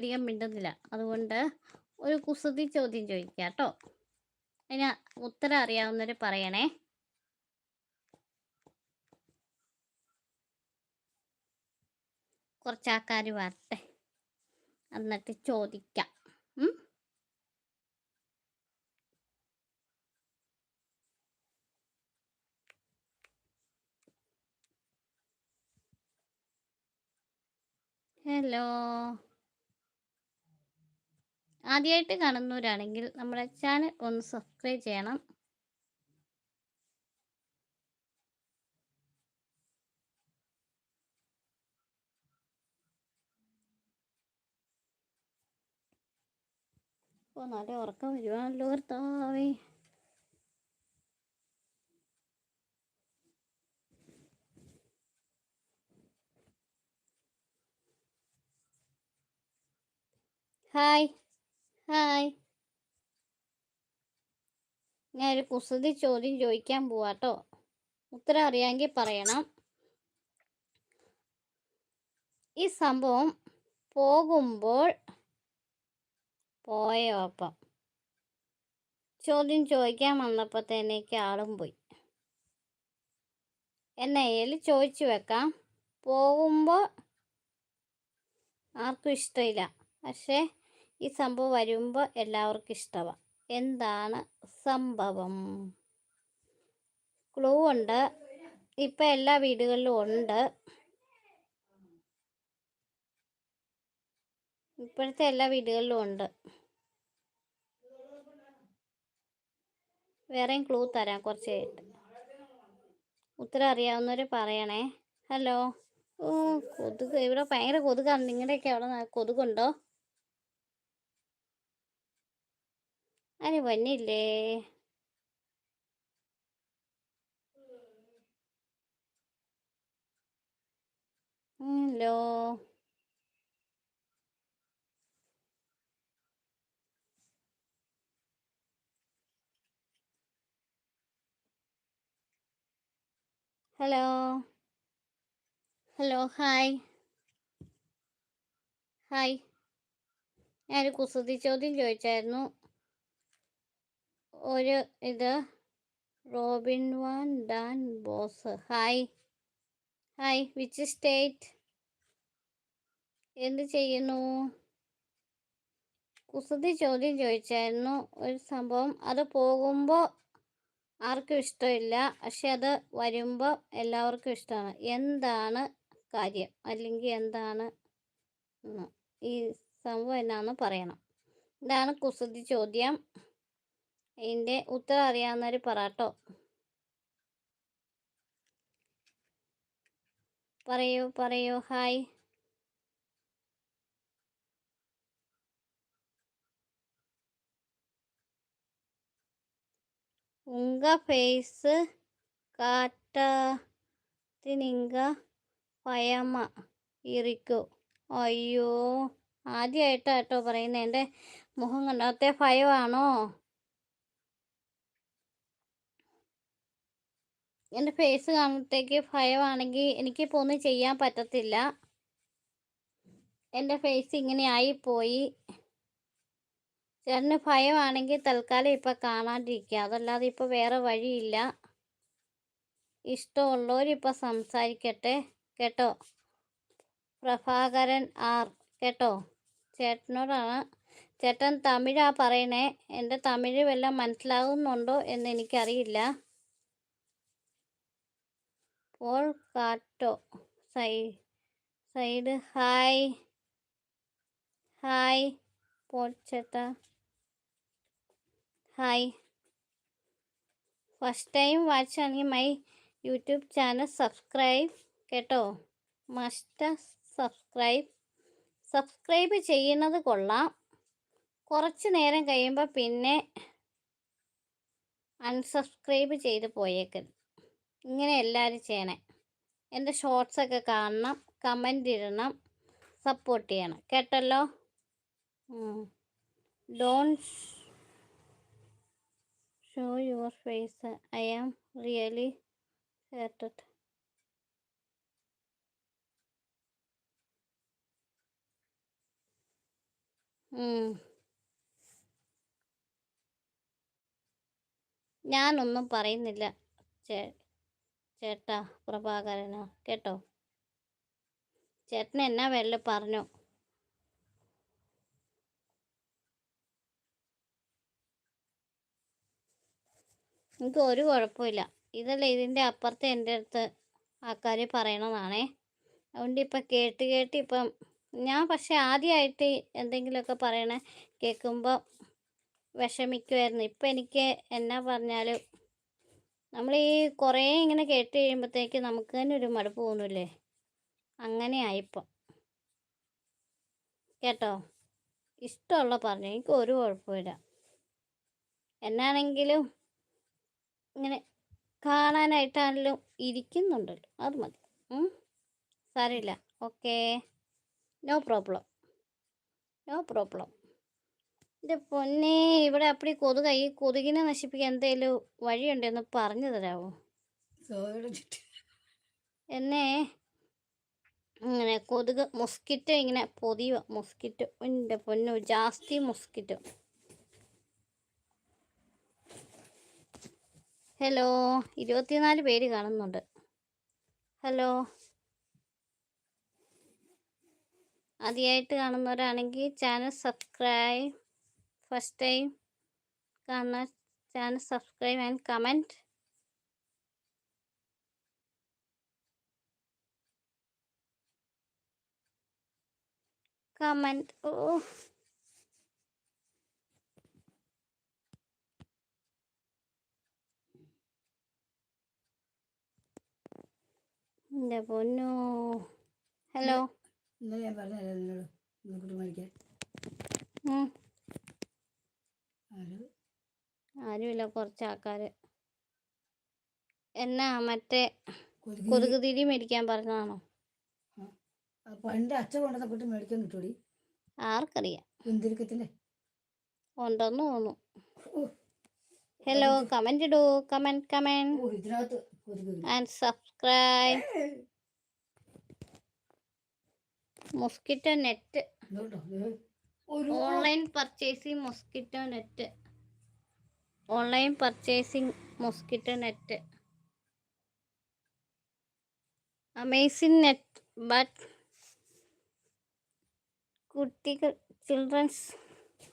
അധികം മിണ്ടുന്നില്ല. അതുകൊണ്ട് ഒരു കുസൃതി ചോദ്യം ചോദിക്കുക കേട്ടോ. അതിന് ഉത്തരം അറിയാവുന്നവർ പറയണേ. കുറച്ച് ആൾക്കാർ വരട്ടെ. എന്നിട്ട് ചോദിക്കാം. ഹലോ? ആദ്യമായിട്ട് കാണുന്നവരാണെങ്കിൽ നമ്മുടെ ചാനൽ ഒന്ന് സബ്സ്ക്രൈബ് ചെയ്യണം. ഓ നല്ല ഉറക്കം വരുവാണല്ലോ ഭർത്താവേ ഹായ്. ഹായ്. ഞാനൊരു കുസൃതി ചോദ്യം ചോദിക്കാൻ പോവാട്ടോ. ഉത്തരം അറിയാമെങ്കിൽ പറയണം. ഈ സംഭവം പോകുമ്പോൾ പോയോ അപ്പം ചോദ്യം ചോദിക്കാൻ വന്നപ്പോഴത്തേനേക്ക് ആളും പോയി. എന്നയിൽ ചോദിച്ചു വെക്കാം. പോകുമ്പോൾ ആർക്കും ഇഷ്ടമില്ല. പക്ഷേ ഈ സംഭവം വരുമ്പോൾ എല്ലാവർക്കും ഇഷ്ടമാണ് എന്താണ് സംഭവം? ക്ലൂ ഉണ്ട്. ഇപ്പം എല്ലാ വീടുകളിലും ഉണ്ട്. ഇപ്പോഴത്തെ എല്ലാ വീടുകളിലും ഉണ്ട്. വേറെയും ക്ലൂ തരാം കുറച്ച് കഴിഞ്ഞിട്ട് ഉത്തരം അറിയാവുന്നവർ പറയണേ. ഹലോ ഓ കൊതുക് ഇവിടെ ഭയങ്കര കൊതുകാണ്. നിങ്ങളുടെയൊക്കെ അവിടെ കൊതുകുണ്ടോ? അതിന് വന്നില്ലേ hello hello hello hi hi ഞാനൊരു കുസൃതി ചോദ്യം ചോദിച്ചായിരുന്നു ഒരു ഇത്. Robin van Dan Bos. Hi hi which state എന്ത് ചെയ്യുന്നു? കുസൃതി ചോദ്യം ചോദിച്ചായിരുന്നു. ഒരു സംഭവം. അത് പോകുമ്പോൾ ആർക്കും ഇഷ്ടമില്ല. പക്ഷെ അത് വരുമ്പോൾ എല്ലാവർക്കും ഇഷ്ടമാണ്. എന്താണ് കാര്യം? അല്ലെങ്കിൽ എന്താണ്? ഈ സംഭവം എന്നാന്ന് പറയണം. ഇതാണ് കുസൃതി ചോദ്യം. ഇതിന്റെ ഉത്തരം അറിയാവുന്നവർ പറട്ടോ. പറയൂ പറയൂ ഹായ്. ഉങ്ക ഫേസ് കാറ്റത്തിനിങ്ക പയമ ഇറിക്കോ. അയ്യോ ആദ്യമായിട്ടാട്ടോ പറയുന്നത് എന്റെ മുഖം കണ്ടാത്തെ ഭയമാണോ എന്റെ ഫേസ് കാണുമ്പോഴത്തേക്ക് ഭയമാണെങ്കിൽ എനിക്കിപ്പോൾ ഒന്നും ചെയ്യാൻ പറ്റത്തില്ല. എന്റെ ഫേസ് ഇങ്ങനെ ആയിപ്പോയി. ചേട്ടന് ഭയമാണെങ്കിൽ തൽക്കാലം ഇപ്പം കാണാണ്ടിരിക്കുക അതല്ലാതെ ഇപ്പോൾ വേറെ വഴിയില്ല. ഇഷ്ടമുള്ളവരിപ്പോൾ സംസാരിക്കട്ടെ. കേട്ടോ? പ്രഭാകരൻ ആർ. കേട്ടോ? ചേട്ടനോടാണ്. ചേട്ടൻ തമിഴാ പറയണേ. എന്റെ തമിഴ് വല്ലതും മനസ്സിലാകുന്നുണ്ടോ എന്ന് എനിക്കറിയില്ല. പോൾ കാറ്റോ സൈ സൈഡ് ഹായ് ഹായ് പോൾ ചേട്ടാ ഹായ് ഫസ്റ്റ് ടൈം വാച്ച് ആണെങ്കിൽ മൈ യൂട്യൂബ് ചാനൽ സബ്സ്ക്രൈബ് കേട്ടോ മസ്റ്റ് സബ്സ്ക്രൈബ് സബ്സ്ക്രൈബ് ചെയ്യുന്നത് കൊള്ളാം കുറച്ച് നേരം കഴിയുമ്പോൾ പിന്നെ അൺസബ്സ്ക്രൈബ് ചെയ്ത് പോയേക്കരുത് ഇങ്ങനെ എല്ലാവരും ചെയ്യണേ. എന്റെ ഷോർട്സൊക്കെ കാണണം കമന്റ് ഇടണം സപ്പോർട്ട് ചെയ്യണം. കേട്ടല്ലോ? Don't show your face I am really hurted. ഞാനൊന്നും പറയുന്നില്ല. ചേ ചേട്ടാ പ്രഭാകരനോ? കേട്ടോ? ചേട്ടൻ എന്നാ വെല്ല പറഞ്ഞു? എനിക്ക് ഒരു കുഴപ്പമില്ല. ഇതല്ല ഇതിന്റെ അപ്പുറത്ത് എന്റെ അടുത്ത് ആൾക്കാർ പറയണതാണേ. അതുകൊണ്ട് ഇപ്പം കേട്ട് കേട്ട് ഇപ്പം ഞാൻ പക്ഷെ ആദ്യമായിട്ട് എന്തെങ്കിലുമൊക്കെ പറയണേ കേൾക്കുമ്പോൾ വിഷമിക്കുമായിരുന്നു ഇപ്പം എനിക്ക് എന്നാ പറഞ്ഞാലും നമ്മൾ ഈ കുറേ ഇങ്ങനെ കേട്ട് കഴിയുമ്പോഴത്തേക്ക് നമുക്ക് തന്നെ ഒരു മടുപ്പ് അങ്ങനെ ആയിപ്പം കേട്ടോ? ഇഷ്ടമുള്ള പറഞ്ഞു? എനിക്ക് ഒരു കുഴപ്പമില്ല എന്നാണെങ്കിലും ഇങ്ങനെ കാണാനായിട്ടാണെങ്കിലും ഇരിക്കുന്നുണ്ടല്ലോ. അത് മതി. സാരമില്ല. Okay. No problem. No problem. എന്റെ പൊന്നേ ഇവിടെ അപ്പടി കൊതുക. ഈ കൊതുകിനെ നശിപ്പിക്കാൻ എന്തെങ്കിലും വഴിയുണ്ടെന്ന് പറഞ്ഞു തരാമോ എന്നെ ഇങ്ങനെ കൊതുക് മൊസ്കിറ്റോ ഇങ്ങനെ പൊതിയുക. മൊസ്കിറ്റോ. എന്റെ പൊന്നു ജാസ്തി മൊസ്കിറ്റോ. ഹലോ ഇരുപത്തിനാല് പേര് കാണുന്നുണ്ട്. ഹലോ. ആദ്യമായിട്ട് കാണുന്നവരാണെങ്കിൽ ചാനൽ സബ്സ്ക്രൈബ് ഫസ്റ്റ് ടൈം കാണുന്ന channel subscribe and comment comment ഓ എന്റെ പൊന്നു ഹലോ ഞാൻ പറഞ്ഞല്ലോ ആരുമില്ല കുറച്ച് ആൾക്കാർ എന്നാ മറ്റേ കൊതുക് തിരി മേടിക്കാൻ പറഞ്ഞതാണോ? പണ്ട് അച്ഛൻ കൊണ്ടുവന്ന കുട്ടി മേടിക്കാൻ കിട്ടൂടി? ആർക്കറിയാം. എന്തിരിക്കത്തില്ലേ ഉണ്ടെന്ന് തോന്നുന്നു. Hello comment. ഇടൂ. Comment comment and subscribe mosquito net online purchasing mosquito net online purchasing mosquito net. Amazing net but കുട്ടികൾ ചിൽഡ്രൻസ്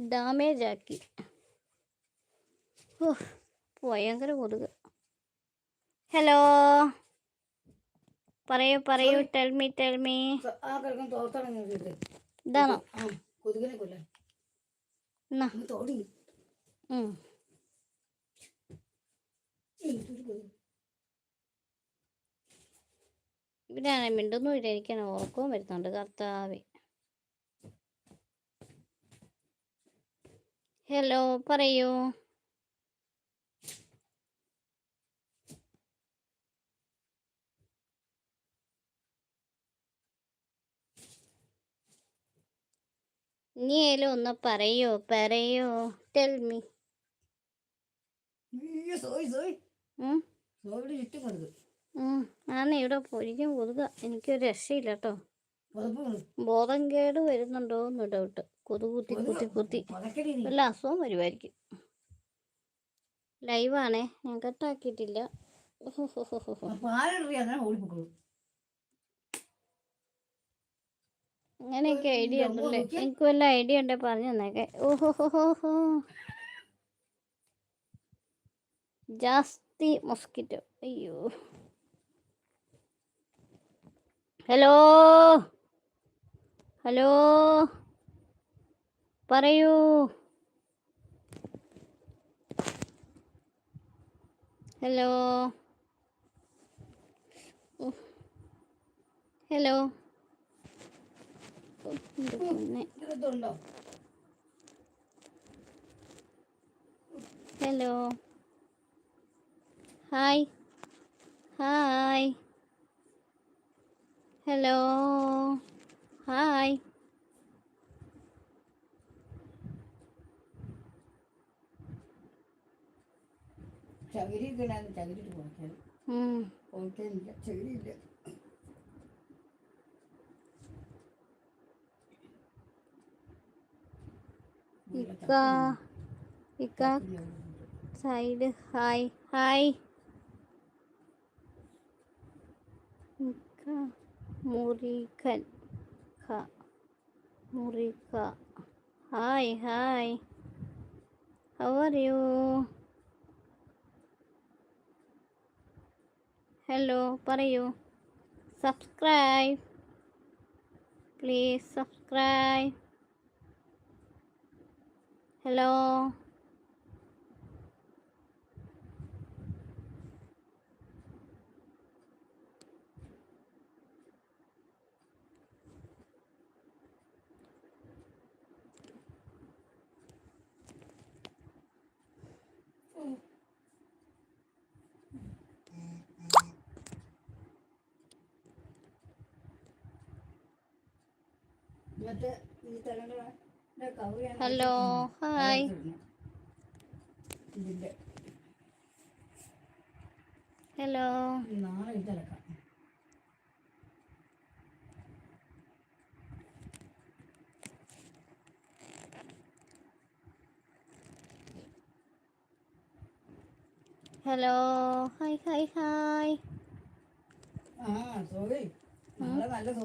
ഡാമേജ് ആക്കി. ഭയങ്കര കൊതുക. ഹലോ? പറയൂ പറയൂ. ടെൽ മീ ടെൽ മീ സ- ആ കിടക്കുന്ന തോർത്താണ് നോക്കിയിട്ട് ഇതാണോ? കൊതുകിനെ കൊല്ലാൻ. തോടി. കൊതുക്. ഇവരാണ് മിണ്ടുന്നുമില്ല എനിക്കാണ് ഓർക്കവും വരുന്നുണ്ട്. കർത്താവേ. ഹലോ പറയൂ. ഇനിയേലും ഒന്ന് പറയോ പറയോ. ടെൽ മീ അയ്യോ, സോയ് സോയ് ആണ് ഇവിടെ പൊരിക്കാൻ കൊതുക എനിക്കൊരു രക്ഷയില്ല കേട്ടോ. ബോധം കേട് വരുന്നുണ്ടോ എന്ന് ഡൗട്ട് കൊതുക് കുത്തി കുത്തി കുത്തി. നല്ല. വല്ല അസുഖം വരുമായിരിക്കും. ലൈവാണേ ഞാൻ കട്ടാക്കിയിട്ടില്ല അങ്ങനെയൊക്കെ ഐഡിയ ഉണ്ടല്ലേ? എനിക്ക് വല്ല ഐഡിയ ഉണ്ടേ പറഞ്ഞു തന്നേക്കെ. ഓഹോ ജാസ്തി മൊസ്കിറ്റോ. അയ്യോ. ഹലോ. ഹലോ. പറയൂ. Hello. Hello. Hello. Hi hi hello hi ചകിരി ഒക്കെ ഉണ്ടായിരുന്നു ചകിരി ഇട്ട് പുറക്കാൻ ഉം. പുറക്കാനില്ല ചകിരിയില്ല ഇക്ക ഇക്ക സൈഡ് ഹായ് ഹായ് ഇക്ക മുറിക്കൻ ഖ മുറിക്ക hi hi how are you hello പറയൂ subscribe please subscribe hello hello hi. Hello. നാളെ ഇതലക്കാം ഹലോ ഹായ് ഹായ് ഹായ്. ആ സോറി. നല്ല so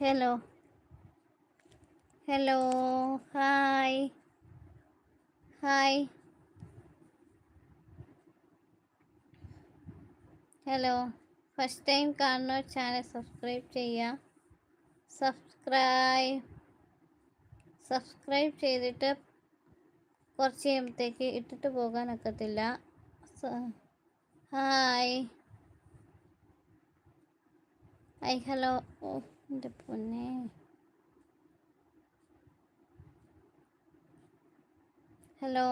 hello. Hello hi. Hi. Hello. First time കാണുന്ന ചാനൽ സബ്സ്ക്രൈബ് ചെയ്യുക സബ്സ്ക്രൈബ് സബ്സ്ക്രൈബ് ചെയ്തിട്ട് കുറച്ച് കഴിയുമ്പോഴത്തേക്ക് ഇട്ടിട്ട് പോകാൻ ഒക്കത്തില്ല. ഹായ്. Hi hello. ഓ എന്റെ പൊന്നെ ഹലോ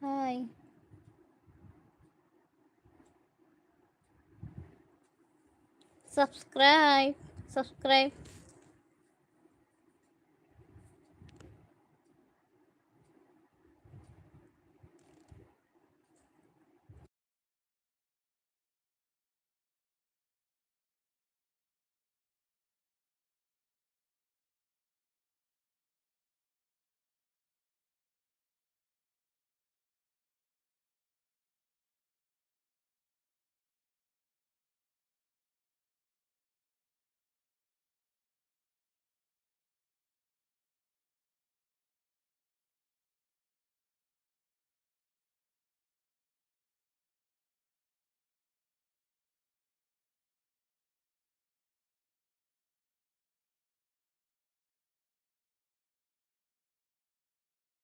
ഹായ് സബ്സ്ക്രൈബ് സബ്സ്ക്രൈബ്